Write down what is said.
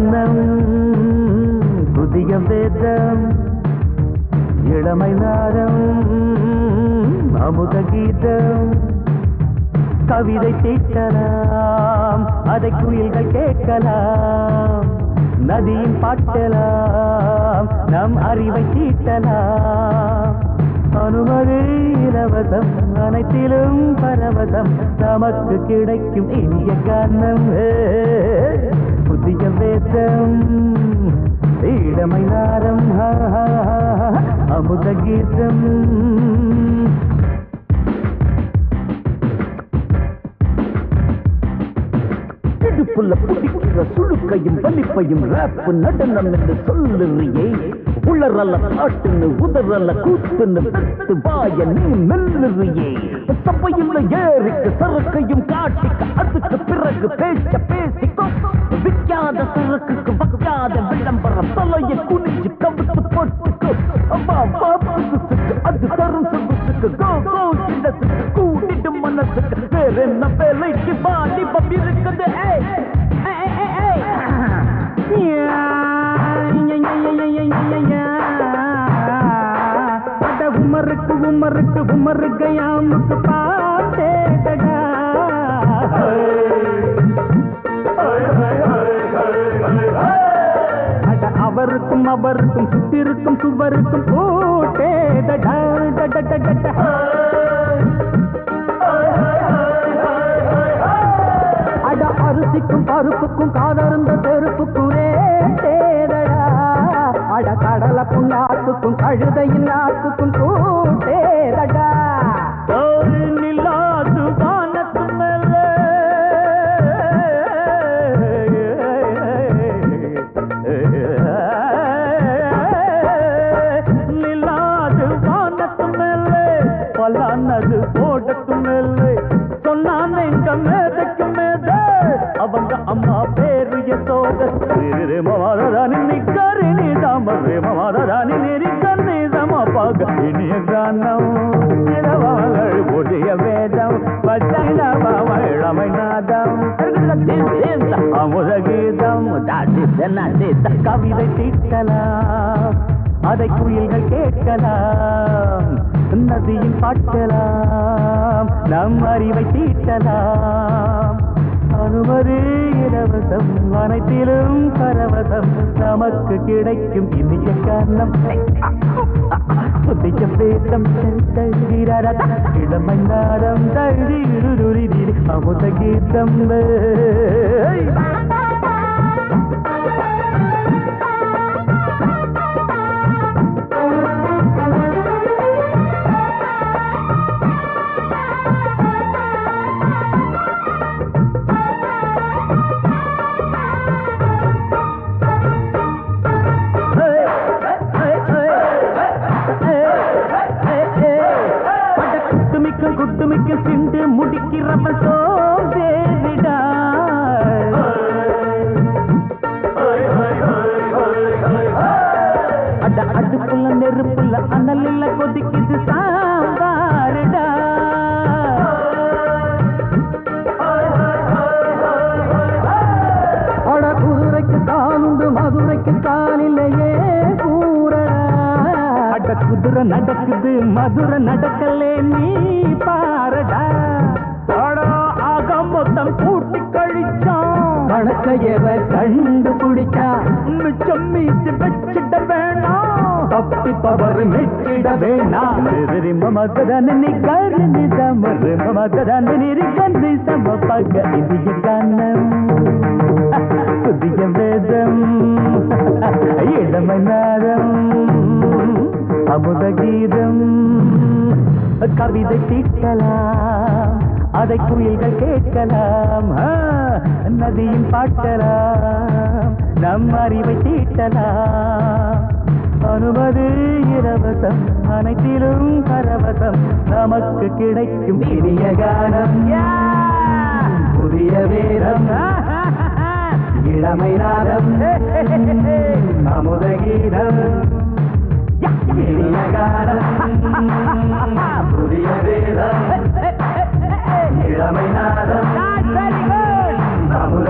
கானம் புதிய வேதம் இளமை நாரம் அமுத கீதம் கவிதை தீட்டலாம் அதை குயில்கள் கேட்கலாம் நதியின் பாட்டலாம் நம் அறிவை தீட்டலாம். அனுமதி இலவசம் அனைத்திலும் பரவசம் நமக்கு கிடைக்கும் இனிய கண்ணம். புதிய வேதம் இளமை நாரம் அமுத கீதம். இடுப்புள்ள புடிக்கிற சுழுக்கையும் வலிப்பையும் ரேப்பு நடனம் என்று சொல்லுறியே. உளறல்ல காட்டுன்னு உதறல்ல கூத்துன்னு தத்து வாய நீ மெல்லுறியே. சபையுள்ள ஏறிக்கு சரக்கையும் காட்டிக்க அதுக்கு பிறகு பேச்ச பேசிக்கோ. வைக்காத சரக்குக்கு வைக்காத விளம்பரம். தலையை குனிஞ்சு கவுத்து போட்டுக்கு. அம்மா பாப்புக்கு அது தரும் சொகுசுக்கு. கோ கோ இல்லசுக்கு கூட்டிடும் மனசுக்கு. வேற என்ன வேலைக்கு வாலிபம் இருக்குது. ஏய் ஏய், ஏய், ஏய், ஏய். அட உமருக்கு உமருக்கு உமருக்கு யாமுக்கு பாட்டேடா அவருக்கும் அவருக்கும் சுத்திருக்கும் சுவருக்கும் போட்டேடா அட அரிசிக்கும் பருப்புக்கும் காதருந்த செருப்புக்கும் அட கடலை புண்ணாத்துக்கும் கழுதையின் நாத்துக்கும் கூட்டேடா பேரு யசோத மாதாராணி நிக்காரி நீ தாம மாதாராணி நெறிக்கண்ணி சமப்பாக இனிய புதிய வேதம் பச்சை நாதம் அமுத கீதம் கவிதை தீட்டலாம் அதை குயில்கள் கேட்கலாம் பாட்டலாம் நம் அறிவை தீட்டலாம் அனுமதி இலவசம் அனைத்திலும் பரவசம் நமக்கு கிடைக்கும் இனிய காரணம் புதிய பேதம் இளமை நாடம் தழுதி அமுத கீதம் குட்டுமிக்க குட்டுமிக்க சிண்டு முடிக்கிறப்ப சோதேவிடா அட அடுப்புல நெருப்புல அனலில் கொதிக்குது சாம்பாருடா. அட குதிரைக்கு காலுண்டு மதுரைக்கு காலிலேயே அட நடக்குது மதுரை நடக்கலே நீ பாரடா. அட மொத்தம் கூட்டி கழிச்சான். கணக்கையவ கண்டு பிடிச்சா மிச்சம் மீச்சு வச்சிட வேணாம். தப்பி பவர் மெச்சிட வேணாம். மமதன நீ கருணி தமறு மமதன நீரி கந்தி சம பக இதிய கண்ணம். புதிய வேதம் இளமை நாதம். அமுத கீதம் கவிதை தீட்டலாம் அதை குயில்கள் கேட்கலாம் ஆ, நதியின் பாட்டலாம் நம் அறிவை தீட்டலாம். அனுமதி இலவசம் அனைத்திலும் பரவசம் நமக்கு கிடைக்கும் இனிய கானம். புதிய வேதம் இளமை நாதம் அமுத கீதம் இளமை நாதம் அமுத